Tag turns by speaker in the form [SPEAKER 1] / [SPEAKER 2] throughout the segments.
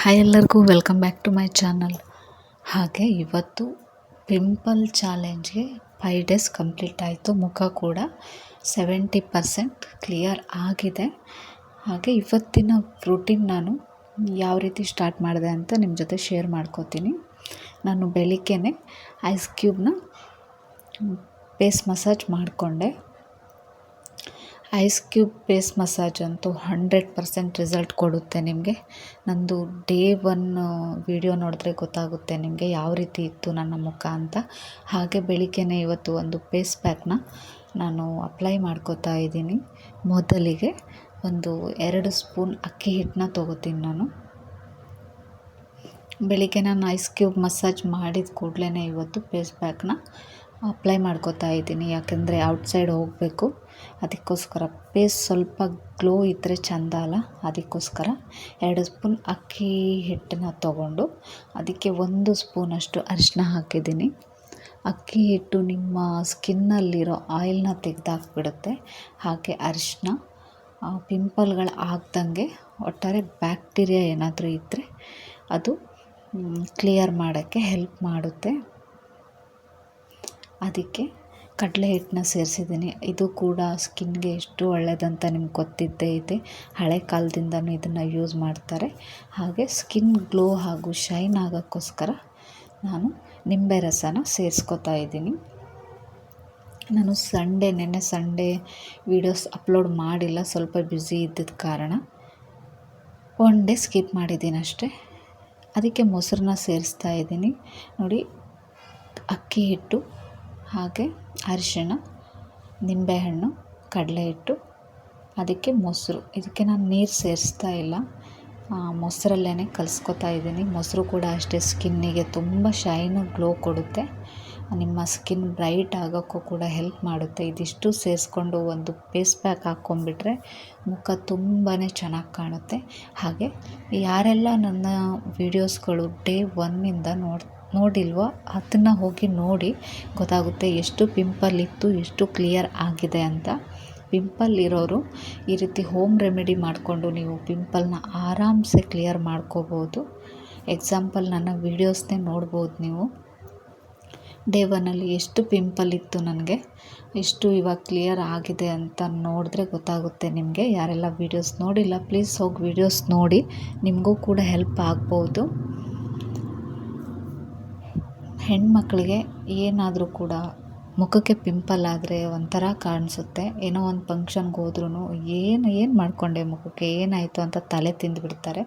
[SPEAKER 1] Hi ಎಲ್ಲರಿಗೂ welcome back to my channel. ಹಾಗೆ ಇವತ್ತು ಪಿಂಪಲ್ ಚಾಲೆಂಜ್ಗೆ ಫೈವ್ ಡೇಸ್ ಕಂಪ್ಲೀಟ್ ಆಯಿತು. ಮುಖ ಕೂಡ ಸೆವೆಂಟಿ ಪರ್ಸೆಂಟ್ ಕ್ಲಿಯರ್ ಆಗಿದೆ. ಹಾಗೆ ಇವತ್ತಿನ ರೂಟೀನ್ ನಾನು ಯಾವ ರೀತಿ ಸ್ಟಾರ್ಟ್ ಮಾಡಿದೆ ಅಂತ ನಿಮ್ಮ ಜೊತೆ ಶೇರ್ ಮಾಡ್ಕೋತೀನಿ. ನಾನು ಬೆಳಿಗ್ಗೆನೆ ಐಸ್ ಕ್ಯೂಬ್ನ ಫೇಸ್ ಮಸಾಜ್ ಮಾಡಿಕೊಂಡೆ. ಐಸ್ ಕ್ಯೂಬ್ ಫೇಸ್ ಮಸಾಜ್ ಅಂತೂ ಹಂಡ್ರೆಡ್ ಪರ್ಸೆಂಟ್ ರಿಸಲ್ಟ್ ಕೊಡುತ್ತೆ ನಿಮಗೆ. ನಂದು ಡೇ ಒನ್ ವಿಡಿಯೋ ನೋಡಿದ್ರೆ ಗೊತ್ತಾಗುತ್ತೆ ನಿಮಗೆ ಯಾವ ರೀತಿ ಇತ್ತು ನನ್ನ ಮುಖ ಅಂತ. ಹಾಗೆ ಬೆಳಿಗ್ಗೆನೇ ಇವತ್ತು ಒಂದು ಫೇಸ್ ಪ್ಯಾಕ್ನ ನಾನು ಅಪ್ಲೈ ಮಾಡ್ಕೋತಾ ಇದ್ದೀನಿ. ಮೊದಲಿಗೆ ಒಂದು ಎರಡು ಸ್ಪೂನ್ ಅಕ್ಕಿ ಹಿಟ್ಟನ್ನ ತೊಗೋತೀನಿ ನಾನು. ಬೆಳಿಗ್ಗೆ ನಾನು ಐಸ್ ಕ್ಯೂಬ್ ಮಸಾಜ್ ಮಾಡಿದ ಕೂಡಲೇ ಇವತ್ತು ಫೇಸ್ ಪ್ಯಾಕ್ನ ಅಪ್ಲೈ ಮಾಡ್ಕೋತಾ ಇದ್ದೀನಿ. ಯಾಕೆಂದರೆ ಔಟ್ಸೈಡ್ ಹೋಗಬೇಕು. ಅದಕ್ಕೋಸ್ಕರ ಪೇಸ್ಟ್ ಸ್ವಲ್ಪ ಗ್ಲೋ ಇದ್ದರೆ ಚೆಂದ ಅಲ್ಲ? ಅದಕ್ಕೋಸ್ಕರ ಎರಡು ಸ್ಪೂನ್ ಅಕ್ಕಿ ಹಿಟ್ಟನ್ನ ತೊಗೊಂಡು ಅದಕ್ಕೆ ಒಂದು ಸ್ಪೂನಷ್ಟು ಅರಿಶಿನ ಹಾಕಿದ್ದೀನಿ. ಅಕ್ಕಿ ಹಿಟ್ಟು ನಿಮ್ಮ ಸ್ಕಿನ್ನಲ್ಲಿರೋ ಆಯಿಲ್ನ ತೆಗೆದಾಕ್ಬಿಡುತ್ತೆ. ಹಾಗೆ ಅರಿಶಿನ ಪಿಂಪಲ್ಗಳು ಆಗ್ದಂಗೆ ಒಟ್ಟಾರೆ ಬ್ಯಾಕ್ಟೀರಿಯಾ ಏನಾದರೂ ಇದ್ದರೆ ಅದು ಕ್ಲಿಯರ್ ಮಾಡೋಕ್ಕೆ ಹೆಲ್ಪ್ ಮಾಡುತ್ತೆ. ಅದಕ್ಕೆ ಕಡಲೆ ಹಿಟ್ಟನ್ನ ಸೇರಿಸಿದ್ದೀನಿ. ಇದು ಕೂಡ ಸ್ಕಿನ್ಗೆ ಎಷ್ಟು ಒಳ್ಳೆಯದಂತ ನಿಮ್ಗೆ ಗೊತ್ತಿದ್ದೇ ಇದೆ. ಹಳೆ ಕಾಲದಿಂದನೂ ಇದನ್ನು ಯೂಸ್ ಮಾಡ್ತಾರೆ. ಹಾಗೆ ಸ್ಕಿನ್ ಗ್ಲೋ ಹಾಗೂ ಶೈನ್ ಆಗೋಕ್ಕೋಸ್ಕರ ನಾನು ನಿಂಬೆ ರಸನ ಸೇರಿಸ್ಕೊತಾ ಇದ್ದೀನಿ. ನಾನು ಸಂಡೇ, ನೆನ್ನೆ ಸಂಡೇ ವೀಡಿಯೋಸ್ ಅಪ್ಲೋಡ್ ಮಾಡಿಲ್ಲ. ಸ್ವಲ್ಪ ಬ್ಯುಸಿ ಇದ್ದಿದ್ದ ಕಾರಣ ಒನ್ ಡೇ ಸ್ಕಿಪ್ ಮಾಡಿದ್ದೀನಿ ಅಷ್ಟೇ. ಅದಕ್ಕೆ ಮೊಸರನ್ನ ಸೇರಿಸ್ತಾ ಇದ್ದೀನಿ. ನೋಡಿ, ಅಕ್ಕಿ ಹಿಟ್ಟು ಹಾಗೆ ಅರಿಶಿಣ, ನಿಂಬೆಹಣ್ಣು ಕಡಲೆ ಹಿಟ್ಟು ಅದಕ್ಕೆ ಮೊಸರು. ಇದಕ್ಕೆ ನಾನು ನೀರು ಸೇರಿಸ್ತಾ ಇಲ್ಲ. ಮೊಸರಲ್ಲೇ ಕಲಿಸ್ಕೊತಾ ಇದ್ದೀನಿ. ಮೊಸರು ಕೂಡ ಅಷ್ಟೇ ಸ್ಕಿನ್ನಿಗೆ ತುಂಬ ಶೈನು ಗ್ಲೋ ಕೊಡುತ್ತೆ. ನಿಮ್ಮ ಸ್ಕಿನ್ ಬ್ರೈಟ್ ಆಗೋಕ್ಕೂ ಕೂಡ ಹೆಲ್ಪ್ ಮಾಡುತ್ತೆ. ಇದಿಷ್ಟು ಸೇರಿಸ್ಕೊಂಡು ಒಂದು ಫೇಸ್ ಪ್ಯಾಕ್ ಹಾಕ್ಕೊಂಡ್ಬಿಟ್ರೆ ಮುಖ ತುಂಬಾ ಚೆನ್ನಾಗಿ ಕಾಣುತ್ತೆ. ಹಾಗೆ ಯಾರೆಲ್ಲ ನನ್ನ ವೀಡಿಯೋಸ್ಗಳು ಡೇ ಒನ್ನಿಂದ ನೋಡಿ ನೋಡಿಲ್ವೋ? ಅದನ್ನು ಹೋಗಿ ನೋಡಿ ಗೊತ್ತಾಗುತ್ತೆ ಎಷ್ಟು ಪಿಂಪಲ್ ಇತ್ತು ಎಷ್ಟು ಕ್ಲಿಯರ್ ಆಗಿದೆ ಅಂತ. ಪಿಂಪಲ್ ಇರೋರು ಈ ರೀತಿ ಹೋಮ್ ರೆಮಿಡಿ ಮಾಡಿಕೊಂಡು ನೀವು ಪಿಂಪಲ್ನ ಆರಾಮ್ಸೆ ಕ್ಲಿಯರ್ ಮಾಡ್ಕೋಬೋದು. ಎಕ್ಸಾಂಪಲ್ ನನ್ನ ವೀಡಿಯೋಸ್ನೇ ನೋಡ್ಬೋದು ನೀವು. ಡೇ ಒನ್ನಲ್ಲಿ ಎಷ್ಟು ಪಿಂಪಲ್ ಇತ್ತು ನನಗೆ? ಎಷ್ಟು ಇವಾಗ ಕ್ಲಿಯರ್ ಆಗಿದೆ ಅಂತ ನೋಡಿದ್ರೆ ಗೊತ್ತಾಗುತ್ತೆ ನಿಮಗೆ. ಯಾರೆಲ್ಲ ವೀಡಿಯೋಸ್ ನೋಡಿಲ್ಲ ಪ್ಲೀಸ್ ಹೋಗಿ ವೀಡಿಯೋಸ್ ನೋಡಿ. ನಿಮಗೂ ಕೂಡ ಹೆಲ್ಪ್ ಆಗ್ಬೋದು. ಹೆಣ್ಮಕ್ಳಿಗೆ ಏನಾದರೂ ಕೂಡ ಮುಖಕ್ಕೆ ಪಿಂಪಲ್ ಆದರೆ ಒಂಥರ ಕಾಣಿಸುತ್ತೆ. ಏನೋ ಒಂದು ಫಂಕ್ಷನ್ಗೆ ಹೋದ್ರೂ ಏನು ಏನು ಮಾಡಿಕೊಂಡೆ ಮುಖಕ್ಕೆ, ಏನಾಯಿತು ಅಂತ ತಲೆ ತಿಂದುಬಿಡ್ತಾರೆ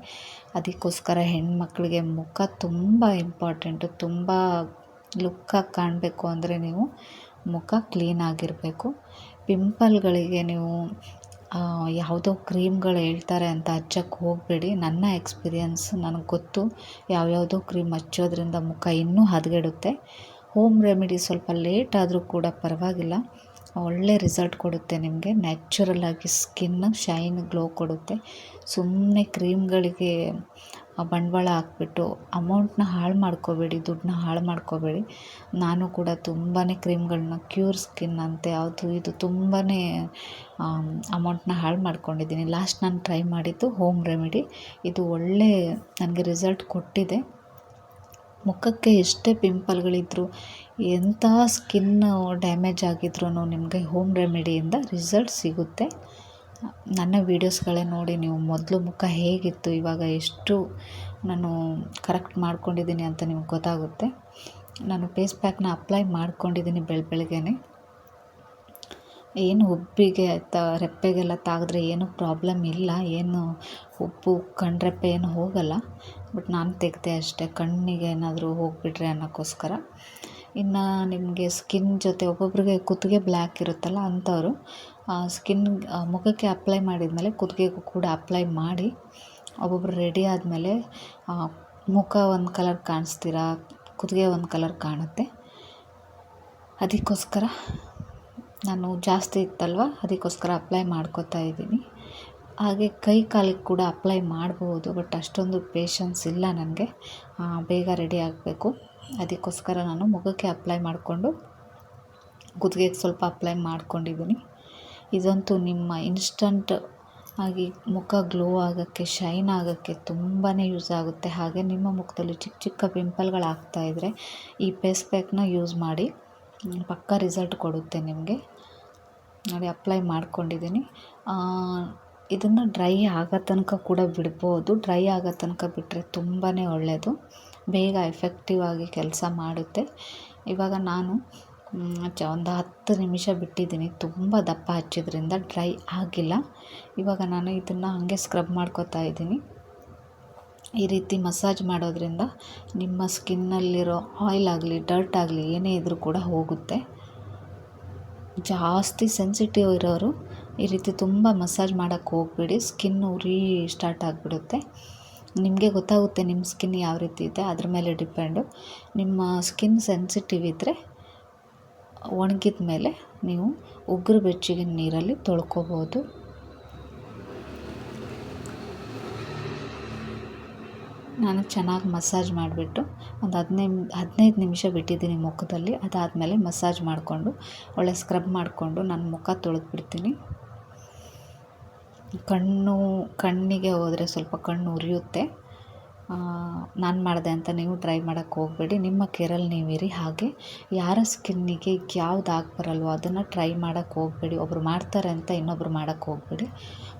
[SPEAKER 1] ಅದಕ್ಕೋಸ್ಕರ ಮಕ್ಕಳಿಗೆ ಮುಖ ತುಂಬ ಇಂಪಾರ್ಟೆಂಟು ತುಂಬ ಲುಕ್ಕಾಗಿ ಕಾಣಬೇಕು ಅಂದರೆ ನೀವು ಮುಖ ಕ್ಲೀನಾಗಿರಬೇಕು ಪಿಂಪಲ್ಗಳಿಗೆ ನೀವು ಯಾವುದೋ ಕ್ರೀಮ್ಗಳು ಹೇಳ್ತಾರೆ ಅಂತ ಹಚ್ಚಕ್ಕೆ ಹೋಗಬೇಡಿ. ನನ್ನ ಎಕ್ಸ್ಪೀರಿಯನ್ಸ್ ನನಗೆ ಗೊತ್ತು. ಯಾವ್ಯಾವುದೋ ಕ್ರೀಮ್ ಹಚ್ಚೋದ್ರಿಂದ ಮುಖ ಇನ್ನೂ ಹದಗೆಡುತ್ತೆ. ಹೋಮ್ ರೆಮಿಡಿ ಸ್ವಲ್ಪ ಲೇಟ್ ಆದರೂ ಕೂಡ ಪರವಾಗಿಲ್ಲ. ಒಳ್ಳೆ ರಿಸಲ್ಟ್ ಕೊಡುತ್ತೆ ನಿಮಗೆ. ನ್ಯಾಚುರಲ್ಲಾಗಿ ಸ್ಕಿನ್ ಶೈನ್ ಗ್ಲೋ ಕೊಡುತ್ತೆ. ಸುಮ್ಮನೆ ಕ್ರೀಮ್ಗಳಿಗೆ ಬಂಡವಾಳ ಹಾಕ್ಬಿಟ್ಟು ಅಮೌಂಟ್ನ ಹಾಳು ಮಾಡ್ಕೋಬೇಡಿ, ದುಡ್ಡನ್ನ ಹಾಳು ಮಾಡ್ಕೋಬೇಡಿ. ನಾನು ಕೂಡ ತುಂಬಾ ಕ್ರೀಮ್ಗಳನ್ನ, ಕ್ಯೂರ್ ಸ್ಕಿನ್ ಅಂತೆ, ಅದು ಇದು ತುಂಬಾ ಅಮೌಂಟ್ನ ಹಾಳು ಮಾಡ್ಕೊಂಡಿದ್ದೀನಿ. ಲಾಸ್ಟ್ ನಾನು ಟ್ರೈ ಮಾಡಿದ್ದು ಹೋಮ್ ರೆಮಿಡಿ. ಇದು ಒಳ್ಳೆ ನನಗೆ ರಿಸಲ್ಟ್ ಕೊಟ್ಟಿದೆ. ಮುಖಕ್ಕೆ ಎಷ್ಟೇ ಪಿಂಪಲ್ಗಳಿದ್ದರೂ ಎಂಥ ಸ್ಕಿನ್ನು ಡ್ಯಾಮೇಜ್ ಆಗಿದ್ರೂ ನಿಮಗೆ ಹೋಮ್ ರೆಮಿಡಿಯಿಂದ ರಿಸಲ್ಟ್ ಸಿಗುತ್ತೆ. ನನ್ನ ವೀಡಿಯೋಸ್ಗಳೇ ನೋಡಿ ನೀವು ಮೊದಲು ಮುಖ ಹೇಗಿತ್ತು, ಇವಾಗ ಎಷ್ಟು ನಾನು ಕರೆಕ್ಟ್ ಮಾಡ್ಕೊಂಡಿದ್ದೀನಿ ಅಂತ ನಿಮ್ಗೆ ಗೊತ್ತಾಗುತ್ತೆ. ನಾನು ಫೇಸ್ ಪ್ಯಾಕ್ನ ಅಪ್ಲೈ ಮಾಡ್ಕೊಂಡಿದ್ದೀನಿ ಬೆಳ, ಬೆಳಗ್ಗೆನೆ. ಏನು ಉಬ್ಬಿಗೆ ತ, ರೆಪ್ಪೆಗೆಲ್ಲ ತಾಗಿದ್ರೆ ಏನು ಪ್ರಾಬ್ಲಮ್ ಇಲ್ಲ, ಏನು ಉಬ್ಬು ಕಣ್ರೆಪ್ಪೆ ಏನು ಹೋಗಲ್ಲ. ಬಟ್ ನಾನು ತೆಗೆದೆ ಅಷ್ಟೇ, ಕಣ್ಣಿಗೆ ಏನಾದರೂ ಹೋಗಿಬಿಟ್ರೆ ಅನ್ನೋಕ್ಕೋಸ್ಕರ. ಇನ್ನು ನಿಮಗೆ ಸ್ಕಿನ್ ಜೊತೆ ಒಬ್ಬೊಬ್ರಿಗೆ ಕುತ್ತಿಗೆ ಬ್ಲ್ಯಾಕ್ ಇರುತ್ತಲ್ಲ ಅಂಥವರು ಸ್ಕಿನ್ ಮುಖಕ್ಕೆ ಅಪ್ಲೈ ಮಾಡಿದ್ಮೇಲೆ ಕುತ್ತಿಗೆಗೂ ಕೂಡ ಅಪ್ಲೈ ಮಾಡಿ, ಒಬ್ಬೊಬ್ರು ರೆಡಿ ಆದಮೇಲೆ ಮುಖ ಒಂದು ಕಲರ್ ಕಾಣಿಸ್ತೀರಾ, ಕುತ್ತಿಗೆ ಒಂದು ಕಲರ್ ಕಾಣುತ್ತೆ. ಅದಕ್ಕೋಸ್ಕರ ನಾನು ಜಾಸ್ತಿ ಇತ್ತಲ್ವ, ಅದಕ್ಕೋಸ್ಕರ ಅಪ್ಲೈ ಮಾಡ್ಕೋತಾ ಇದ್ದೀನಿ. ಹಾಗೆ ಕೈ ಕಾಲಿಗೆ ಕೂಡ ಅಪ್ಲೈ ಮಾಡ್ಬೋದು ಬಟ್ ಅಷ್ಟೊಂದು ಪೇಷನ್ಸ್ ಇಲ್ಲ ನನಗೆ. ಬೇಗ ರೆಡಿ ಆಗಬೇಕು. ಅದಕ್ಕೋಸ್ಕರ ನಾನು ಮುಖಕ್ಕೆ ಅಪ್ಲೈ ಮಾಡಿಕೊಂಡು, ಕುತ್ತಿಗೆಗೆ ಸ್ವಲ್ಪ ಅಪ್ಲೈ ಮಾಡ್ಕೊಂಡಿದ್ದೀನಿ. ಇದಂತೂ ನಿಮ್ಮ ಇನ್ಸ್ಟಂಟ್ ಆಗಿ ಮುಖ ಗ್ಲೋ ಆಗೋಕ್ಕೆ ಶೈನ್ ಆಗೋಕ್ಕೆ ತುಂಬಾ ಯೂಸ್ ಆಗುತ್ತೆ. ಹಾಗೆ ನಿಮ್ಮ ಮುಖದಲ್ಲಿ ಚಿಕ್ಕ ಚಿಕ್ಕ ಪಿಂಪಲ್ಗಳಾಗ್ತಾ ಇದ್ದರೆ ಈ ಪೇಸ್ ಪ್ಯಾಕ್ನ ಯೂಸ್ ಮಾಡಿ, ಪಕ್ಕ ರಿಸಲ್ಟ್ ಕೊಡುತ್ತೆ ನಿಮಗೆ. ನೋಡಿ ಅಪ್ಲೈ ಮಾಡ್ಕೊಂಡಿದ್ದೀನಿ. ಇದನ್ನು ಡ್ರೈ ಆಗೋ ತನಕ ಕೂಡ ಬಿಡ್ಬೋದು. ಡ್ರೈ ಆಗೋ ತನಕ ಬಿಟ್ಟರೆ ತುಂಬಾ ಒಳ್ಳೆಯದು ಬೇಗ ಎಫೆಕ್ಟಿವ್ ಆಗಿ ಕೆಲಸ ಮಾಡುತ್ತೆ. ಇವಾಗ ನಾನು ಚ ಒಂದು ಹತ್ತು ನಿಮಿಷ ಬಿಟ್ಟಿದ್ದೀನಿ. ತುಂಬ ದಪ್ಪ ಹಚ್ಚಿದ್ರಿಂದ ಡ್ರೈ ಆಗಿಲ್ಲ. ಇವಾಗ ನಾನು ಇದನ್ನು ಹಾಗೆ ಸ್ಕ್ರಬ್ ಮಾಡ್ಕೋತಾ ಇದ್ದೀನಿ. ಈ ರೀತಿ ಮಸಾಜ್ ಮಾಡೋದ್ರಿಂದ ನಿಮ್ಮ ಸ್ಕಿನ್ನಲ್ಲಿರೋ ಆಯಿಲ್ ಆಗಲಿ ಡರ್ಟ್ ಆಗಲಿ ಏನೇ ಇದ್ದರೂ ಕೂಡ ಹೋಗುತ್ತೆ. ಜಾಸ್ತಿ ಸೆನ್ಸಿಟಿವ್ ಇರೋರು ಈ ರೀತಿ ತುಂಬ ಮಸಾಜ್ ಮಾಡೋಕ್ಕೆ ಹೋಗ್ಬೇಡಿ. ಸ್ಕಿನ್ ಉರಿ ಸ್ಟಾರ್ಟ್ ಆಗಿಬಿಡುತ್ತೆ. ನಿಮಗೆ ಗೊತ್ತಾಗುತ್ತೆ ನಿಮ್ಮ ಸ್ಕಿನ್ ಯಾವ ರೀತಿ ಇದೆ. ಅದ್ರ ಮೇಲೆ ಡಿಪೆಂಡು ನಿಮ್ಮ ಸ್ಕಿನ್ ಸೆನ್ಸಿಟಿವ್ ಇದ್ದರೆ ಒಣಗಿದ ಮೇಲೆ ನೀವು ಉಗುರು ಬೆಚ್ಚಗಿನ ನೀರಲ್ಲಿ ತೊಳ್ಕೊಬೋದು. ನಾನು ಚೆನ್ನಾಗಿ ಮಸಾಜ್ ಮಾಡಿಬಿಟ್ಟು ಒಂದು ಹದಿನೈದು ಹದಿನೈದು ನಿಮಿಷ ಬಿಟ್ಟಿದ್ದೀನಿ ಮುಖದಲ್ಲಿ. ಅದಾದಮೇಲೆ ಮಸಾಜ್ ಮಾಡಿಕೊಂಡು, ಒಳ್ಳೆ ಸ್ಕ್ರಬ್ ಮಾಡಿಕೊಂಡು ನಾನು ಮುಖ ತೊಳೆದ್ಬಿಡ್ತೀನಿ. ಕಣ್ಣು, ಕಣ್ಣಿಗೆ ಹೋದರೆ ಸ್ವಲ್ಪ ಕಣ್ಣು ಉರಿಯುತ್ತೆ. ನಾನು ಮಾಡಿದೆ ಅಂತ ನೀವು ಟ್ರೈ ಮಾಡೋಕ್ಕೆ ಹೋಗಬೇಡಿ. ನಿಮ್ಮ ಕೇರಲ್ಲಿ ನೀವಿರಿ. ಹಾಗೆ ಯಾರ ಸ್ಕಿನ್ನಿಗೆ ಯಾವ್ದು ಆಗಿ ಬರಲ್ವೋ ಅದನ್ನು ಟ್ರೈ ಮಾಡೋಕ್ಕೆ ಹೋಗಬೇಡಿ. ಒಬ್ಬರು ಮಾಡ್ತಾರೆ ಅಂತ ಇನ್ನೊಬ್ರು ಮಾಡೋಕ್ಕೆ ಹೋಗಬೇಡಿ.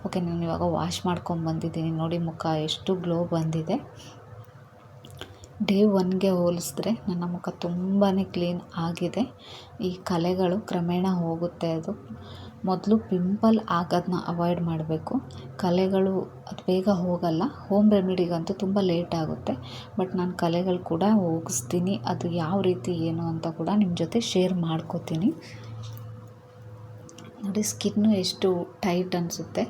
[SPEAKER 1] ಓಕೆ ನಾನು ಇವಾಗ ವಾಶ್ ಮಾಡ್ಕೊಂಡು ಬಂದಿದ್ದೀನಿ. ನೋಡಿ ಮುಖ ಎಷ್ಟು ಗ್ಲೋ ಬಂದಿದೆ. ಡೇ ಒನ್ಗೆ ಹೋಲಿಸಿದ್ರೆ ನನ್ನ ಮುಖ ತುಂಬಾ ಕ್ಲೀನ್ ಆಗಿದೆ. ಈ ಕಲೆಗಳು ಕ್ರಮೇಣ ಹೋಗುತ್ತೆ ಅದು. ಮೊದಲು ಪಿಂಪಲ್ ಆಗೋದನ್ನ ಅವಾಯ್ಡ್ ಮಾಡಬೇಕು. ಕಲೆಗಳು ಅದು ಬೇಗ ಹೋಗಲ್ಲ. ಹೋಮ್ ರೆಮಿಡಿಗಂತೂ ತುಂಬ ಲೇಟ್ ಆಗುತ್ತೆ. ಬಟ್ ನಾನು ಕಲೆಗಳು ಕೂಡ ಹೋಗಿಸ್ತೀನಿ. ಅದು ಯಾವ ರೀತಿ ಏನು ಅಂತ ಕೂಡ ನಿಮ್ಮ ಜೊತೆ ಶೇರ್ ಮಾಡ್ಕೋತೀನಿ. ನೋಡಿ ಸ್ಕಿನ್ನು ಎಷ್ಟು ಟೈಟ್ ಅನಿಸುತ್ತೆ.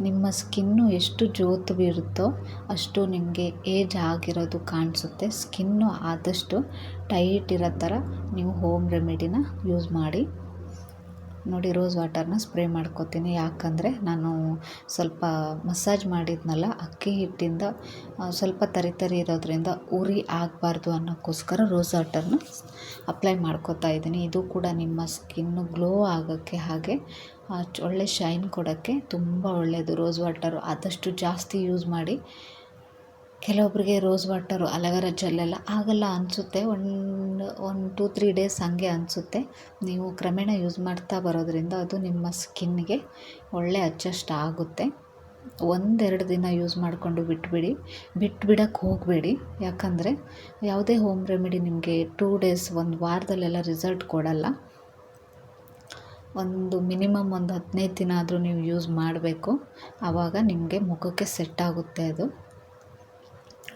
[SPEAKER 1] ನಿಮ್ಮ ಸ್ಕಿನ್ನು ಎಷ್ಟು ಜೋತು ಬೀರುತ್ತೋ ಅಷ್ಟು ನಿಮಗೆ ಏಜ್ ಆಗಿರೋದು ಕಾಣಿಸುತ್ತೆ. ಸ್ಕಿನ್ನು ಆದಷ್ಟು ಟೈಟ್ ಇರೋ ಥರ ನೀವು ಹೋಮ್ ರೆಮಿಡಿನ ಯೂಸ್ ಮಾಡಿ. ನೋಡಿ ರೋಸ್ ವಾಟರ್ನ ಸ್ಪ್ರೇ ಮಾಡ್ಕೋತೀನಿ. ಯಾಕಂದರೆ ನಾನು ಸ್ವಲ್ಪ ಮಸಾಜ್ ಮಾಡಿದ್ನಲ್ಲ, ಅಕ್ಕಿ ಹಿಟ್ಟಿಂದ ಸ್ವಲ್ಪ ತರಿ ತರಿ ಇರೋದ್ರಿಂದ ಉರಿ ಆಗಬಾರ್ದು ಅನ್ನೋಕ್ಕೋಸ್ಕರ ರೋಸ್ ವಾಟರ್ನ ಅಪ್ಲೈ ಮಾಡ್ಕೋತಾ ಇದ್ದೀನಿ. ಇದು ಕೂಡ ನಿಮ್ಮ ಸ್ಕಿನ್ನು ಗ್ಲೋ ಆಗೋಕ್ಕೆ ಹಾಗೆ ಒಳ್ಳೆ ಶೈನ್ ಕೊಡೋಕ್ಕೆ ತುಂಬ ಒಳ್ಳೆಯದು ರೋಸ್ ವಾಟರು ಆದಷ್ಟು ಜಾಸ್ತಿ ಯೂಸ್ ಮಾಡಿ ಕೆಲವೊಬ್ಬರಿಗೆ ರೋಸ್ ವಾಟರು ಅಲಗರ ಜೆಲ್ಲೆಲ್ಲ ಆಗಲ್ಲ ಅನಿಸುತ್ತೆ. ಒಂದು ಒನ್ ಟೂ ತ್ರೀ ಡೇಸ್ ಹಾಗೆ ಅನಿಸುತ್ತೆ. ನೀವು ಕ್ರಮೇಣ ಯೂಸ್ ಮಾಡ್ತಾ ಬರೋದರಿಂದ ಅದು ನಿಮ್ಮ ಸ್ಕಿನ್ಗೆ ಒಳ್ಳೆ ಅಡ್ಜಸ್ಟ್ ಆಗುತ್ತೆ. ಒಂದೆರಡು ದಿನ ಯೂಸ್ ಮಾಡಿಕೊಂಡು ಬಿಟ್ಬಿಡಿ. ಬಿಟ್ಬಿಡೋಕ್ಕೆ ಹೋಗಬೇಡಿ. ಯಾಕಂದರೆ ಯಾವುದೇ ಹೋಮ್ ರೆಮಿಡಿ ನಿಮಗೆ ಟೂ ಡೇಸ್ ಒಂದು ವಾರದಲ್ಲೆಲ್ಲ ರಿಸಲ್ಟ್ ಕೊಡಲ್ಲ. ಒಂದು ಮಿನಿಮಮ್ ಒಂದು ಹದಿನೈದು ದಿನ ಆದರೂ ನೀವು ಯೂಸ್ ಮಾಡಬೇಕು. ಆವಾಗ ನಿಮಗೆ ಮುಖಕ್ಕೆ ಸೆಟ್ ಆಗುತ್ತೆ ಅದು.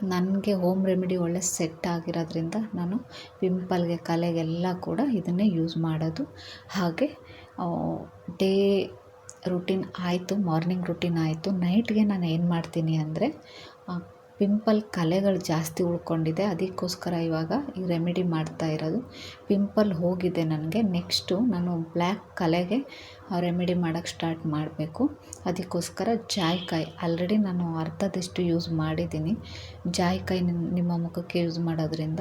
[SPEAKER 1] ನನಗೆ ಹೋಮ್ ರೆಮಿಡಿ ಒಳ್ಳೆ ಸೆಟ್ ಆಗಿರೋದ್ರಿಂದ ನಾನು ಪಿಂಪಲ್ಗೆ ಕಲೆಗೆಲ್ಲ ಕೂಡ ಇದನ್ನೇ ಯೂಸ್ ಮಾಡೋದು. ಹಾಗೆ ಡೇ ರುಟೀನ್ ಆಯಿತು ಮಾರ್ನಿಂಗ್ ರುಟೀನ್ ಆಯಿತು ನೈಟ್ಗೆ ನಾನು ಏನು ಮಾಡ್ತೀನಿ ಅಂದರೆ ಪಿಂಪಲ್ ಕಲೆಗಳು ಜಾಸ್ತಿ ಉಳ್ಕೊಂಡಿದೆ. ಅದಕ್ಕೋಸ್ಕರ ಇವಾಗ ಈ ರೆಮಿಡಿ ಮಾಡ್ತಾ ಇರೋದು. ಪಿಂಪಲ್ ಹೋಗಿದೆ ನನಗೆ. ನೆಕ್ಸ್ಟು ನಾನು ಬ್ಲ್ಯಾಕ್ ಕಲೆಗೆ ರೆಮಿಡಿ ಮಾಡೋಕ್ಕೆ ಸ್ಟಾರ್ಟ್ ಮಾಡಬೇಕು. ಅದಕ್ಕೋಸ್ಕರ ಜಾಯ್ಕಾಯಿ. ಆಲ್ರೆಡಿ ನಾನು ಅರ್ಧದಷ್ಟು ಯೂಸ್ ಮಾಡಿದ್ದೀನಿ. ಜಾಯ್ಕಾಯಿ ನಿಮ್ಮ ಮುಖಕ್ಕೆ ಯೂಸ್ ಮಾಡೋದ್ರಿಂದ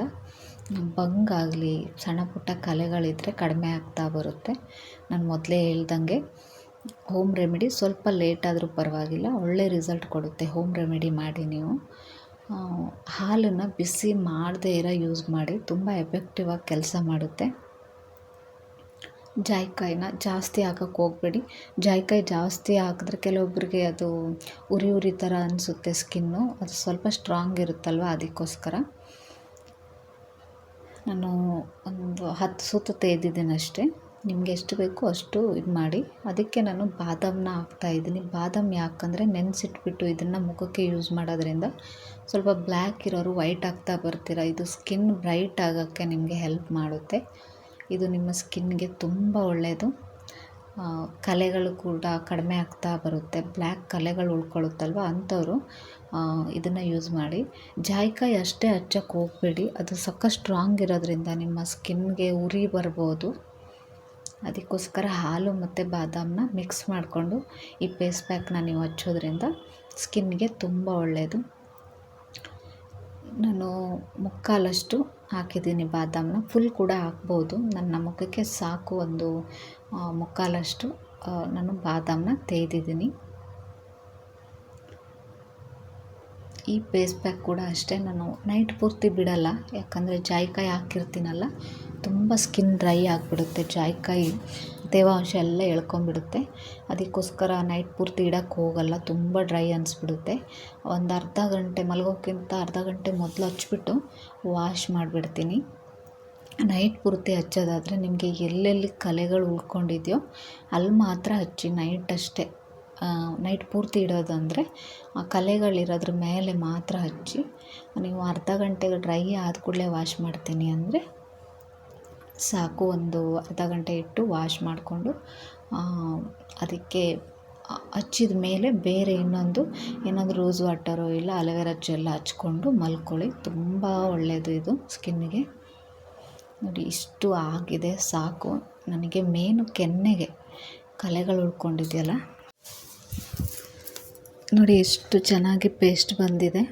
[SPEAKER 1] ಬಂಗಾಗಲಿ ಸಣ್ಣ ಪುಟ್ಟ ಕಲೆಗಳಿದ್ದರೆ ಕಡಿಮೆ ಆಗ್ತಾ ಬರುತ್ತೆ. ನಾನು ಮೊದಲೇ ಹೇಳ್ದಂಗೆ ಹೋಮ್ ರೆಮಿಡಿ ಸ್ವಲ್ಪ ಲೇಟ್ ಆದರೂ ಪರವಾಗಿಲ್ಲ. ಒಳ್ಳೆ ರಿಸಲ್ಟ್ ಕೊಡುತ್ತೆ. ಹೋಮ್ ರೆಮಿಡಿ ಮಾಡಿ ನೀವು. ಹಾಲನ್ನು ಬಿಸಿ ಮಾಡದೇ ಇರೋ ಯೂಸ್ ಮಾಡಿ ತುಂಬ ಎಫೆಕ್ಟಿವ್ ಆಗಿ ಕೆಲಸ ಮಾಡುತ್ತೆ. ಜಾಯ್ಕಾಯಿನ ಜಾಸ್ತಿ ಹಾಕಕ್ಕೆ ಹೋಗಬೇಡಿ. ಜಾಯ್ಕಾಯಿ ಜಾಸ್ತಿ ಹಾಕಿದ್ರೆ ಕೆಲವೊಬ್ಬರಿಗೆ ಅದು ಉರಿ ಉರಿ ಥರ ಅನಿಸುತ್ತೆ ಸ್ಕಿನ್ನು. ಅದು ಸ್ವಲ್ಪ ಸ್ಟ್ರಾಂಗ್ ಇರುತ್ತಲ್ವ ಅದಕ್ಕೋಸ್ಕರ. ನಾನು ಒಂದು ಹತ್ತು ಸುತ್ತು ತೆಗೆದಿದ್ದೀನಿ ಅಷ್ಟೇ ನಿಮಗೆ ಎಷ್ಟು ಬೇಕೋ ಅಷ್ಟು ಇದು ಮಾಡಿ. ಅದಕ್ಕೆ ನಾನು ಬಾದಾಮನ್ನ ಹಾಕ್ತಾಯಿದ್ದೀನಿ ಬಾದಾಮಿ ಯಾಕಂದರೆ ನೆನೆಸಿಟ್ಬಿಟ್ಟು ಇದನ್ನು ಮುಖಕ್ಕೆ ಯೂಸ್ ಮಾಡೋದ್ರಿಂದ ಸ್ವಲ್ಪ ಬ್ಲ್ಯಾಕ್ ಇರೋರು ವೈಟ್ ಆಗ್ತಾ ಬರ್ತೀರ. ಇದು ಸ್ಕಿನ್ ಬ್ರೈಟ್ ಆಗೋಕ್ಕೆ ನಿಮಗೆ ಹೆಲ್ಪ್ ಮಾಡುತ್ತೆ. ಇದು ನಿಮ್ಮ ಸ್ಕಿನ್ಗೆ ತುಂಬ ಒಳ್ಳೆಯದು ಕಲೆಗಳು ಕೂಡ ಕಡಿಮೆ ಆಗ್ತಾ ಬರುತ್ತೆ. ಬ್ಲ್ಯಾಕ್ ಕಲೆಗಳು ಉಳ್ಕೊಳ್ಳುತ್ತಲ್ವ ಅಂಥವರು ಇದನ್ನು ಯೂಸ್ ಮಾಡಿ. ಜಾಯಿಕಾಯಿ ಅಷ್ಟೇ ಹಚ್ಚಕ್ಕೆ ಹೋಗಬೇಡಿ. ಅದು ಸಕ್ಕ ಸ್ಟ್ರಾಂಗ್ ಇರೋದ್ರಿಂದ ನಿಮ್ಮ ಸ್ಕಿನ್ಗೆ ಉರಿ ಬರ್ಬೋದು. ಅದಕ್ಕೋಸ್ಕರ ಹಾಲು ಮತ್ತು ಬಾದಾಮನ್ನ ಮಿಕ್ಸ್ ಮಾಡಿಕೊಂಡು ಈ ಫೇಸ್ ಪ್ಯಾಕ್ನ ನೀವು ಹಚ್ಚೋದ್ರಿಂದ ಸ್ಕಿನ್ಗೆ ತುಂಬ ಒಳ್ಳೆಯದು ನಾನು ಮುಕ್ಕಾಲಷ್ಟು ಹಾಕಿದ್ದೀನಿ ಬಾದಾಮನ್ನ ಫುಲ್ ಕೂಡ ಹಾಕ್ಬೋದು. ನನ್ನ ಮುಖಕ್ಕೆ ಸಾಕು ಒಂದು ಮುಕ್ಕಾಲಷ್ಟು ನಾನು ಬಾದಾಮನ್ನ ತೆಗೆದಿದ್ದೀನಿ ಈ ಫೇಸ್ ಪ್ಯಾಕ್ ಕೂಡ ಅಷ್ಟೇ. ನಾನು ನೈಟ್ ಪೂರ್ತಿ ಬಿಡಲ್ಲ. ಯಾಕಂದರೆ ಜಾಯಿಕಾಯಿ ಹಾಕಿರ್ತೀನಲ್ಲ ತುಂಬ ಸ್ಕಿನ್ ಡ್ರೈ ಆಗಿಬಿಡುತ್ತೆ, ಜಾಯ್ಕಾಯಿ, ತೇವಾಂಶ ಎಲ್ಲ ಎಳ್ಕೊಂಬಿಡುತ್ತೆ ಅದಕ್ಕೋಸ್ಕರ ನೈಟ್ ಪೂರ್ತಿ ಇಡೋಕ್ಕೆ ಹೋಗಲ್ಲ, ತುಂಬ ಡ್ರೈ ಅನಿಸ್ಬಿಡುತ್ತೆ. ಒಂದು ಅರ್ಧ ಗಂಟೆ, ಮಲಗೋಕ್ಕಿಂತ ಅರ್ಧ ಗಂಟೆ ಮೊದಲು ಹಚ್ಚಿಬಿಟ್ಟು ವಾಶ್ ಮಾಡಿಬಿಡ್ತೀನಿ. ನೈಟ್ ಪೂರ್ತಿ ಹಚ್ಚೋದಾದರೆ ನಿಮಗೆ ಎಲ್ಲೆಲ್ಲಿ ಕಲೆಗಳು ಉಳ್ಕೊಂಡಿದೆಯೋ ಅಲ್ಲಿ ಮಾತ್ರ ಹಚ್ಚಿ, ನೈಟ್ ಅಷ್ಟೇ. ನೈಟ್ ಪೂರ್ತಿ ಇಡೋದಂದರೆ ಆ ಕಲೆಗಳಿರೋದ್ರ ಮೇಲೆ ಮಾತ್ರ ಹಚ್ಚಿ, ನೀವು ಅರ್ಧ ಗಂಟೆಗೆ ಡ್ರೈ ಆದ ಕೂಡಲೇ ವಾಶ್ ಮಾಡ್ತೀನಿ ಅಂದರೆ ಸಾಕು ಒಂದು ಅರ್ಧ ಗಂಟೆ ಇಟ್ಟು ವಾಶ್ ಮಾಡಿಕೊಂಡು ಅದಕ್ಕೆ ಹಚ್ಚಿದ ಮೇಲೆ ಬೇರೆ ಇನ್ನೊಂದು, ಏನಾದರೂ ರೋಸ್ ವಾಟರೋ ಇಲ್ಲ ಅಲೋವೆರಾ ಜೆಲ್ ಹಚ್ಕೊಂಡು ಮಲ್ಕೊಳ್ಳಿ. ತುಂಬ ಒಳ್ಳೆಯದು ಇದು ಸ್ಕಿನ್ನಿಗೆ. ನೋಡಿ, ಇಷ್ಟು ಆಗಿದೆ, ಸಾಕು. ನನಗೆ ಮೇನು ಕೆನ್ನೆಗೆ. ಕಲೆಗಳು ಉಳ್ಕೊಂಡಿದೆಯಲ್ಲ? ನೋಡಿ, ಎಷ್ಟು ಚೆನ್ನಾಗಿ ಪೇಸ್ಟ್ ಬಂದಿದೆ.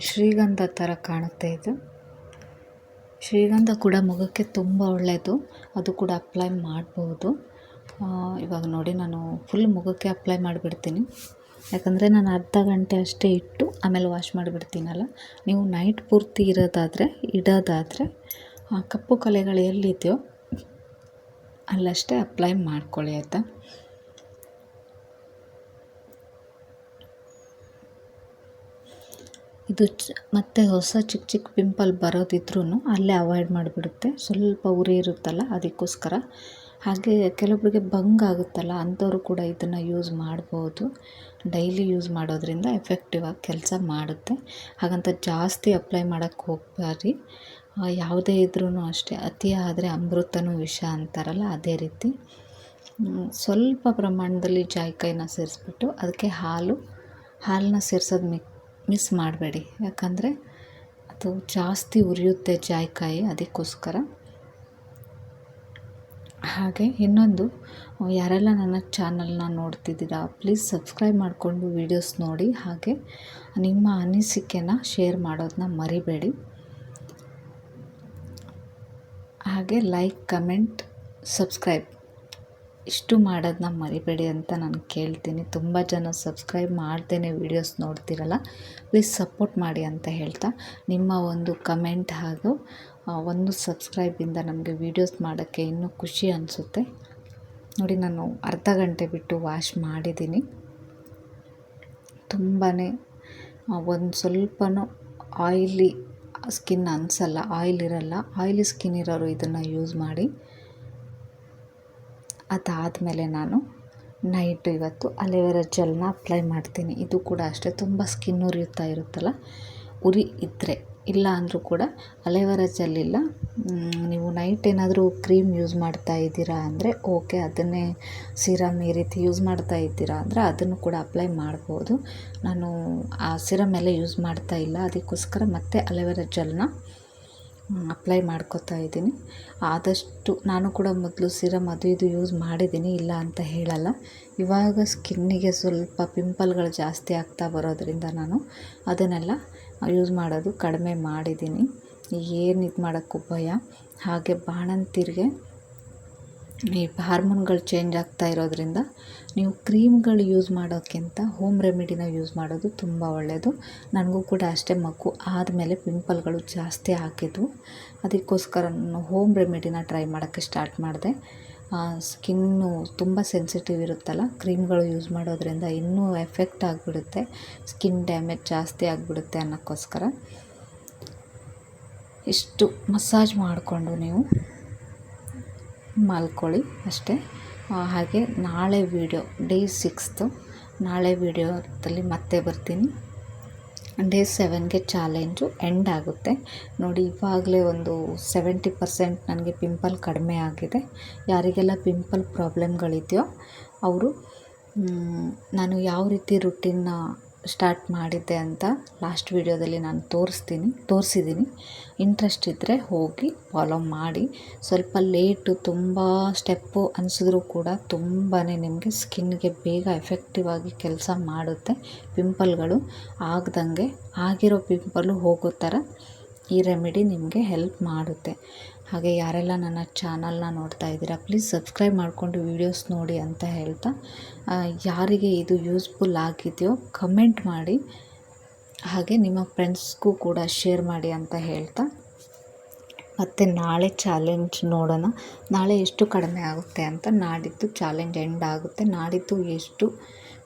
[SPEAKER 1] ಶ್ರೀಗಂಧ ಥರ ಕಾಣುತ್ತೆ ಇದು. ಶ್ರೀಗಂಧ ಕೂಡ ಮುಖಕ್ಕೆ ತುಂಬ ಒಳ್ಳೆಯದು ಅದು ಕೂಡ ಅಪ್ಲೈ ಮಾಡ್ಬೋದು. ಇವಾಗ ನೋಡಿ ನಾನು ಫುಲ್ ಮುಖಕ್ಕೆ ಅಪ್ಲೈ ಮಾಡಿಬಿಡ್ತೀನಿ. ಯಾಕಂದರೆ ನಾನು ಅರ್ಧ ಗಂಟೆ ಅಷ್ಟೇ ಇಟ್ಟು ಆಮೇಲೆ ವಾಶ್ ಮಾಡಿಬಿಡ್ತೀನಲ್ಲ. ನೀವು ನೈಟ್ ಪೂರ್ತಿ ಇರೋದಾದರೆ, ಇಡೋದಾದರೆ ಕಪ್ಪು ಕಲೆಗಳು ಎಲ್ಲಿದೆಯೋ ಅಲ್ಲಷ್ಟೇ ಅಪ್ಲೈ ಮಾಡ್ಕೊಳ್ಳಿ ಆಯಿತಾ? ಇದು ಚ, ಮತ್ತು ಹೊಸ ಚಿಕ್ಕ ಚಿಕ್ಕ ಪಿಂಪಲ್ ಬರೋದಿದ್ರೂ ಅಲ್ಲೇ ಅವಾಯ್ಡ್ ಮಾಡಿಬಿಡುತ್ತೆ. ಸ್ವಲ್ಪ ಉರಿ ಇರುತ್ತಲ್ಲ, ಅದಕ್ಕೋಸ್ಕರ. ಹಾಗೆ ಕೆಲವೊಬ್ಬರಿಗೆ ಬಂಗ್ ಆಗುತ್ತಲ್ಲ, ಅಂಥವರು ಕೂಡ ಇದನ್ನು ಯೂಸ್ ಮಾಡ್ಬೋದು. ಡೈಲಿ ಯೂಸ್ ಮಾಡೋದ್ರಿಂದ ಎಫೆಕ್ಟಿವ್ ಆಗಿ ಕೆಲಸ ಮಾಡುತ್ತೆ. ಹಾಗಂತ ಜಾಸ್ತಿ ಅಪ್ಲೈ ಮಾಡೋಕ್ಕೆ ಹೋಗ್ಬಾರಿ ಯಾವುದೇ ಇದ್ರೂ ಅಷ್ಟೇ, ಅತಿ ಆದರೆ ಅಮೃತನೂ ವಿಷ ಅಂತಾರಲ್ಲ, ಅದೇ ರೀತಿ. ಸ್ವಲ್ಪ ಪ್ರಮಾಣದಲ್ಲಿ ಜಾಯಿಕಾಯಿನ ಸೇರಿಸ್ಬಿಟ್ಟು, ಅದಕ್ಕೆ ಹಾಲು, ಹಾಲನ್ನ ಸೇರ್ಸೋದು ಮಿಕ್ ಮಿಸ್ ಮಾಡಬೇಡಿ. ಯಾಕಂದರೆ ಅದು ಜಾಸ್ತಿ ಉರಿಯುತ್ತೆ ಜಾಯಿಕಾಯಿ ಅದಕ್ಕೋಸ್ಕರ. ಹಾಗೆ ಇನ್ನೊಂದು, ಯಾರೆಲ್ಲ ನನ್ನ ಚಾನಲ್ನ ನೋಡ್ತಿದ್ದೀರಾ, ಪ್ಲೀಸ್ ಸಬ್ಸ್ಕ್ರೈಬ್ ಮಾಡಿಕೊಂಡು ವೀಡಿಯೋಸ್ ನೋಡಿ. ಹಾಗೆ ನಿಮ್ಮ ಅನಿಸಿಕೆನ ಶೇರ್ ಮಾಡೋದನ್ನ ಮರಿಬೇಡಿ. ಹಾಗೆ ಲೈಕ್, ಕಮೆಂಟ್, ಸಬ್ಸ್ಕ್ರೈಬ್. ಇಷ್ಟು ಮಾಡೋದನ್ನ ಮರಿಬೇಡಿ ಅಂತ ನಾನು ಕೇಳ್ತೀನಿ. ತುಂಬ ಜನ ಸಬ್ಸ್ಕ್ರೈಬ್ ಮಾಡ್ತೇನೆ ವೀಡಿಯೋಸ್ ನೋಡ್ತಿರಲ್ಲ ಪ್ಲೀಸ್ ಸಪೋರ್ಟ್ ಮಾಡಿ ಅಂತ ಹೇಳ್ತಾ. ನಿಮ್ಮ ಒಂದು ಕಮೆಂಟ್ ಹಾಗೂ ಒಂದು ಸಬ್ಸ್ಕ್ರೈಬಿಂದ ನಮಗೆ ವೀಡಿಯೋಸ್ ಮಾಡೋಕ್ಕೆ ಇನ್ನೂ ಖುಷಿ ಅನಿಸುತ್ತೆ. ನೋಡಿ, ನಾನು ಅರ್ಧ ಗಂಟೆ ಬಿಟ್ಟು ವಾಶ್ ಮಾಡಿದ್ದೀನಿ. ತುಂಬಾ ಒಂದು ಸ್ವಲ್ಪನೂ ಆಯಿಲಿ ಸ್ಕಿನ್ ಅನಿಸಲ್ಲ ಆಯಿಲ್ ಇರಲ್ಲ. ಆಯಿಲಿ ಸ್ಕಿನ್ ಇರೋರು ಇದನ್ನು ಯೂಸ್ ಮಾಡಿ. ಅದಾದಮೇಲೆ ನಾನು ನೈಟ್ ಇವತ್ತು ಅಲೋವೆರಾ ಜೆಲ್ನ ಅಪ್ಲೈ ಮಾಡ್ತೀನಿ. ಇದು ಕೂಡ ಅಷ್ಟೇ, ತುಂಬ ಸ್ಕಿನ್ ಉರಿಯುತ್ತಾ ಇರುತ್ತಲ್ಲ, ಉರಿ ಇದ್ದರೆ ಇಲ್ಲ ಅಂದರೂ ಕೂಡ ಅಲೋವೆರಾ ಜೆಲ್ ಇಲ್ಲ. ನೀವು ನೈಟ್ ಏನಾದರೂ ಕ್ರೀಮ್ ಯೂಸ್ ಮಾಡ್ತಾ ಇದ್ದೀರಾ ಅಂದರೆ ಓಕೆ ಅದನ್ನೇ ಸಿರಮ್ ಈ ರೀತಿ ಯೂಸ್ ಮಾಡ್ತಾ ಇದ್ದೀರಾ ಅಂದರೆ ಅದನ್ನು ಕೂಡ ಅಪ್ಲೈ ಮಾಡ್ಬೋದು. ನಾನು ಆ ಸಿರಮ್ ಎಲ್ಲ ಯೂಸ್ ಮಾಡ್ತಾ ಇಲ್ಲ, ಅದಕ್ಕೋಸ್ಕರ ಮತ್ತೆ ಅಲೋವೆರಾ ಜೆಲ್ನ ಅಪ್ಲೈ ಮಾಡ್ಕೋತಾ ಇದ್ದೀನಿ. ಆದಷ್ಟು ನಾನು ಕೂಡ ಮೊದಲು ಸಿರಮ್ ಅದು ಇದು ಯೂಸ್ ಮಾಡಿದ್ದೀನಿ, ಇಲ್ಲ ಅಂತ ಹೇಳಲ್ಲ. ಇವಾಗ ಸ್ಕಿನ್ನಿಗೆ ಸ್ವಲ್ಪ ಪಿಂಪಲ್ಗಳು ಜಾಸ್ತಿ ಆಗ್ತಾ ಬರೋದರಿಂದ ನಾನು ಅದನ್ನೆಲ್ಲ ಯೂಸ್ ಮಾಡೋದು ಕಡಿಮೆ ಮಾಡಿದ್ದೀನಿ. ಏನು ಇದು ಮಾಡೋಕ್ಕೂ ಭಯ. ಹಾಗೆ ಬಾಣಂತಿರಿಗೆ ಈ ಹಾರ್ಮೋನ್ಗಳು ಚೇಂಜ್ ಆಗ್ತಾ ಇರೋದರಿಂದ ನೀವು ಕ್ರೀಮ್ಗಳು ಯೂಸ್ ಮಾಡೋಕ್ಕಿಂತ ಹೋಮ್ ರೆಮಿಡಿನ ಯೂಸ್ ಮಾಡೋದು ತುಂಬ ಒಳ್ಳೆಯದು. ನನಗೂ ಕೂಡ ಅಷ್ಟೇ ಮಗು ಆದಮೇಲೆ ಪಿಂಪಲ್ಗಳು ಜಾಸ್ತಿ ಹಾಕಿದ್ವು ಅದಕ್ಕೋಸ್ಕರ ನಾನು ಹೋಮ್ ರೆಮಿಡಿನ ಟ್ರೈ ಮಾಡೋಕ್ಕೆ ಸ್ಟಾರ್ಟ್ ಮಾಡಿದೆ. ಸ್ಕಿನ್ನು ತುಂಬ ಸೆನ್ಸಿಟಿವ್ ಇರುತ್ತಲ್ಲ, ಕ್ರೀಮ್ಗಳು ಯೂಸ್ ಮಾಡೋದ್ರಿಂದ ಇನ್ನೂ ಎಫೆಕ್ಟ್ ಆಗಿಬಿಡುತ್ತೆ, ಸ್ಕಿನ್ ಡ್ಯಾಮೇಜ್ ಜಾಸ್ತಿ ಆಗಿಬಿಡುತ್ತೆ ಅನ್ನೋಕ್ಕೋಸ್ಕರ. ಇಷ್ಟು ಮಸಾಜ್ ಮಾಡಿಕೊಂಡು ನೀವು ಮಲ್ಕೊಳ್ಳಿ ಅಷ್ಟೇ. ಹಾಗೆ ನಾಳೆ ವೀಡಿಯೋ ಡೇ ಸಿಕ್ಸ್ತು ನಾಳೆ ವೀಡಿಯೋದಲ್ಲಿ ಮತ್ತೆ ಬರ್ತೀನಿ. ಡೇ ಸೆವೆನ್ಗೆ ಚಾಲೆಂಜು ಎಂಡ್ ಆಗುತ್ತೆ. ನೋಡಿ, ಇವಾಗಲೇ ಒಂದು ಸೆವೆಂಟಿ ಪರ್ಸೆಂಟ್ ನನಗೆ ಪಿಂಪಲ್ ಕಡಿಮೆ ಆಗಿದೆ. ಯಾರಿಗೆಲ್ಲ ಪಿಂಪಲ್ ಪ್ರಾಬ್ಲಮ್ಗಳಿದೆಯೋ ಅವರು ನಾನು ಯಾವ ರೀತಿ ರುಟೀನ್ನ ಸ್ಟಾರ್ಟ್ ಮಾಡಿದ್ದೆ ಅಂತ ಲಾಸ್ಟ್ ವೀಡಿಯೋದಲ್ಲಿ ನಾನು ತೋರಿಸ್ತೀನಿ ತೋರಿಸಿದ್ದೀನಿ ಇಂಟ್ರೆಸ್ಟ್ ಇದ್ದರೆ ಹೋಗಿ ಫಾಲೋ ಮಾಡಿ. ಸ್ವಲ್ಪ ಲೇಟು ತುಂಬ ಸ್ಟೆಪ್ಪು ಅನಿಸಿದ್ರೂ ಕೂಡ ತುಂಬಾ ನಿಮಗೆ ಸ್ಕಿನ್ಗೆ ಬೇಗ ಎಫೆಕ್ಟಿವ್ ಆಗಿ ಕೆಲಸ ಮಾಡುತ್ತೆ. ಪಿಂಪಲ್ಗಳು ಆಗದಂಗೆ, ಆಗಿರೋ ಪಿಂಪಲ್ಲು ಹೋಗೋ ಥರ ಈ ರೆಮಿಡಿ ನಿಮಗೆ ಹೆಲ್ಪ್ ಮಾಡುತ್ತೆ. ಹಾಗೆ ಯಾರೆಲ್ಲ ನನ್ನ ಚಾನಲ್ನ ನೋಡ್ತಾ ಇದ್ದೀರಾ ಪ್ಲೀಸ್ ಸಬ್ಸ್ಕ್ರೈಬ್ ಮಾಡಿಕೊಂಡು ವೀಡಿಯೋಸ್ ನೋಡಿ ಅಂತ ಹೇಳ್ತಾ ಯಾರಿಗೆ ಇದು ಯೂಸ್ಫುಲ್ ಆಗಿದೆಯೋ ಕಮೆಂಟ್ ಮಾಡಿ, ಹಾಗೆ ನಿಮ್ಮ ಫ್ರೆಂಡ್ಸ್ಗೂ ಕೂಡ ಶೇರ್ ಮಾಡಿ ಅಂತ ಹೇಳ್ತಾ, ಮತ್ತು ನಾಳೆ ಚಾಲೆಂಜ್ ನೋಡೋಣ, ನಾಳೆ ಎಷ್ಟು ಕಡಿಮೆ ಆಗುತ್ತೆ ಅಂತ ನಾಡಿದ್ದು ಚಾಲೆಂಜ್ ಎಂಡ್ ಆಗುತ್ತೆ, ನಾಡಿದ್ದು ಎಷ್ಟು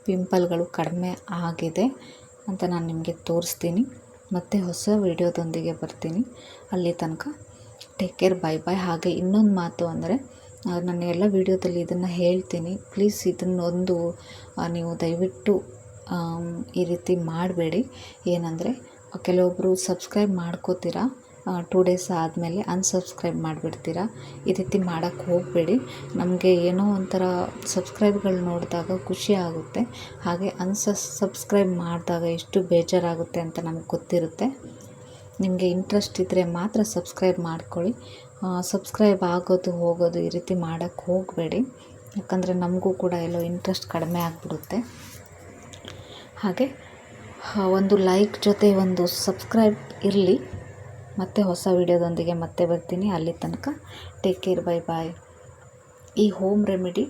[SPEAKER 1] ಪಿಂಪಲ್ಗಳು ಕಡಿಮೆ ಆಗಿದೆ ಅಂತ ನಾನು ನಿಮಗೆ ತೋರಿಸ್ತೀನಿ, ಮತ್ತು ಹೊಸ ವಿಡಿಯೋದೊಂದಿಗೆ ಬರ್ತೀನಿ, ಅಲ್ಲಿ ತನಕ ಟೇಕ್ ಕೇರ್ ಬೈ ಬೈ ಹಾಗೆ ಇನ್ನೊಂದು ಮಾತು ಅಂದರೆ ನಾನು ಎಲ್ಲ ವಿಡಿಯೋದಲ್ಲಿ ಇದನ್ನು ಹೇಳ್ತೀನಿ. ಪ್ಲೀಸ್ ಇದನ್ನೊಂದು ನೀವು ದಯವಿಟ್ಟು ಈ ರೀತಿ ಮಾಡಬೇಡಿ. ಏನಂದರೆ ಕೆಲವೊಬ್ಬರು ಸಬ್ಸ್ಕ್ರೈಬ್ ಮಾಡ್ಕೋತೀರಾ ಟೂ ಡೇಸ್ ಆದಮೇಲೆ ಅನ್ಸಬ್ಸ್ಕ್ರೈಬ್ ಮಾಡಿಬಿಡ್ತೀರಾ, ಈ ರೀತಿ ಮಾಡೋಕ್ಕೆ ಹೋಗಬೇಡಿ. ನಮಗೆ ಏನೋ ಒಂಥರ ಸಬ್ಸ್ಕ್ರೈಬ್ಗಳು ನೋಡಿದಾಗ ಖುಷಿ ಆಗುತ್ತೆ. ಹಾಗೆ ಅನ್ಸಸ್ ಸಬ್ಸ್ಕ್ರೈಬ್ ಮಾಡಿದಾಗ ಎಷ್ಟು ಬೇಜಾರಾಗುತ್ತೆ ಅಂತ ನಮ್ಗೆ ಗೊತ್ತಿರುತ್ತೆ. ನಿಮಗೆ ಇಂಟ್ರೆಸ್ಟ್ ಇದ್ದರೆ ಮಾತ್ರ ಸಬ್ಸ್ಕ್ರೈಬ್ ಮಾಡ್ಕೊಳ್ಳಿ. ಸಬ್ಸ್ಕ್ರೈಬ್ ಆಗೋದು ಹೋಗೋದು ಈ ರೀತಿ ಮಾಡೋಕ್ಕೆ ಹೋಗಬೇಡಿ. ಯಾಕಂದರೆ ನಮಗೂ ಕೂಡ ಎಲ್ಲೋ ಇಂಟ್ರೆಸ್ಟ್ ಕಡಿಮೆ ಆಗಿಬಿಡುತ್ತೆ. ಹಾಗೆ ಒಂದು ಲೈಕ್ ಜೊತೆ ಒಂದು ಸಬ್ಸ್ಕ್ರೈಬ್ ಇರಲಿ. ಮತ್ತೆ ಹೊಸ ವಿಡಿಯೋದೊಂದಿಗೆ ಮತ್ತೆ ಬರ್ತೀನಿ. ಅಲ್ಲಿ ತನಕ ಟೇಕ್ ಕೇರ್, ಬೈ ಬಾಯ್. ಈ ಹೋಮ್ ರೆಮಿಡಿ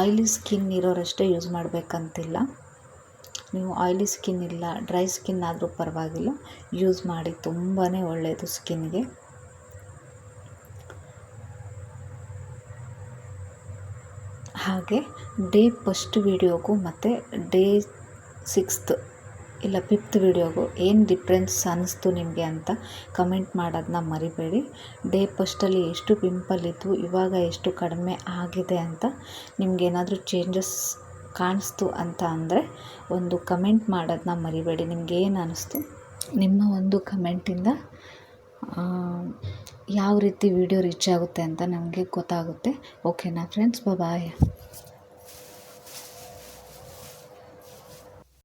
[SPEAKER 1] ಆಯಿಲಿ ಸ್ಕಿನ್ ಇರೋರಷ್ಟೇ ಯೂಸ್ ಮಾಡಬೇಕಂತಿಲ್ಲ. ನೀವು ಆಯ್ಲಿ ಸ್ಕಿನ್ ಇಲ್ಲ ಡ್ರೈ ಸ್ಕಿನ್ ಆದರೂ ಪರವಾಗಿಲ್ಲ ಯೂಸ್ ಮಾಡಿ ತುಂಬಾ ಒಳ್ಳೆಯದು ಸ್ಕಿನ್ಗೆ ಹಾಗೆ ಡೇ ಫಸ್ಟ್ ವೀಡಿಯೋಗೂ ಮತ್ತು ಡೇ ಸಿಕ್ಸ್ತ್ ಇಲ್ಲ ಫಿಫ್ತ್ ವೀಡಿಯೋಗೂ ಏನು ಡಿಫ್ರೆನ್ಸ್ ಅನ್ನಿಸ್ತು ನಿಮಗೆ ಅಂತ ಕಮೆಂಟ್ ಮಾಡೋದನ್ನ ಮರಿಬೇಡಿ. ಡೇ ಫಸ್ಟಲ್ಲಿ ಎಷ್ಟು ಪಿಂಪಲ್ ಇತ್ತು ಇವಾಗ ಎಷ್ಟು ಕಡಿಮೆ ಆಗಿದೆ ಅಂತ ನಿಮಗೇನಾದರೂ ಚೇಂಜಸ್ ಕಾಣಿಸ್ತು ಅಂತ ಅಂದರೆ ಒಂದು ಕಮೆಂಟ್ ಮಾಡೋದನ್ನ ಮರಿಬೇಡಿ. ನಿಮ್ಗೆ ಏನು ಅನ್ನಿಸ್ತು ನಿಮ್ಮ ಒಂದು ಕಮೆಂಟಿಂದ ಯಾವ ರೀತಿ ವಿಡಿಯೋ ರೀಚ್ ಆಗುತ್ತೆ ಅಂತ ನಮಗೆ ಗೊತ್ತಾಗುತ್ತೆ. ಓಕೆನಾ ಫ್ರೆಂಡ್ಸ್ ಬಾಯ್